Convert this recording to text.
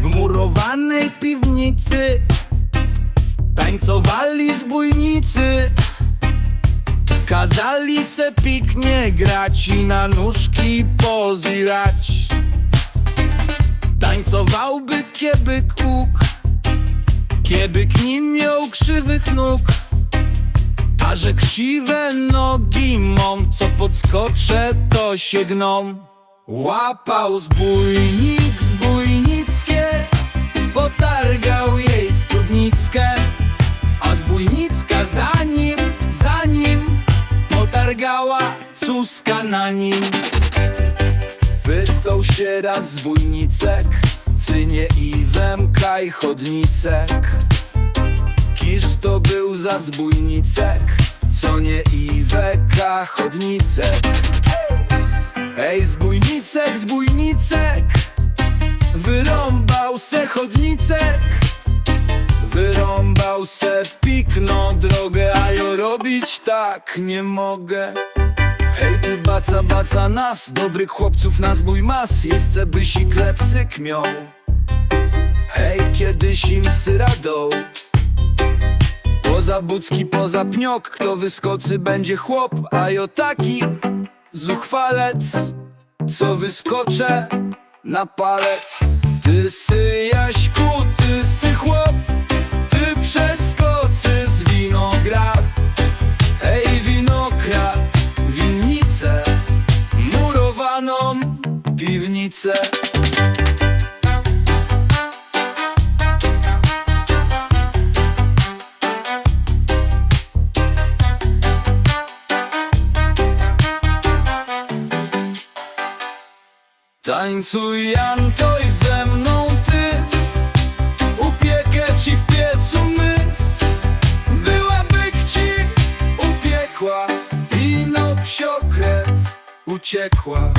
W murowanej piwnicy Tańcowali zbójnicy Kazali se piknie grać i na nóżki pozirać Tańcowałby kiebyk łuk Kiebyk nim miał krzywych nóg że krzywe nogi mam Co podskoczę to się gną Łapał zbójnik zbójnickie Potargał jej spódnickę. A zbójnicka za nim, za nim Potargała cuska na nim. Pytał się raz zbójnicek Cynie i wemkaj chodnicek. Kiż to był za zbójnicek Co nie i weka chodnicek Ej, zbójnicek, zbójnicek Wyrąbał se chodnicek. Wyrąbał se pikno drogę A ja robić tak nie mogę. Hej ty baca, baca nas Dobrych chłopców na zbój mas Jest byś i klepsyk miał. Hej, kiedyś im syradą Poza bucki, poza pniok Kto wyskoczy będzie chłop A jo taki zuchwalec Co wyskoczę na palec. Ty sy Jaśku, ty sy chłop Ty przeskoczy z winograd. Hej winograd, winnicę Murowaną piwnicę Tańcuj Antoj ze mną tys Upiekę ci w piecu mys. Byłaby ci upiekła. I no psiokrew uciekła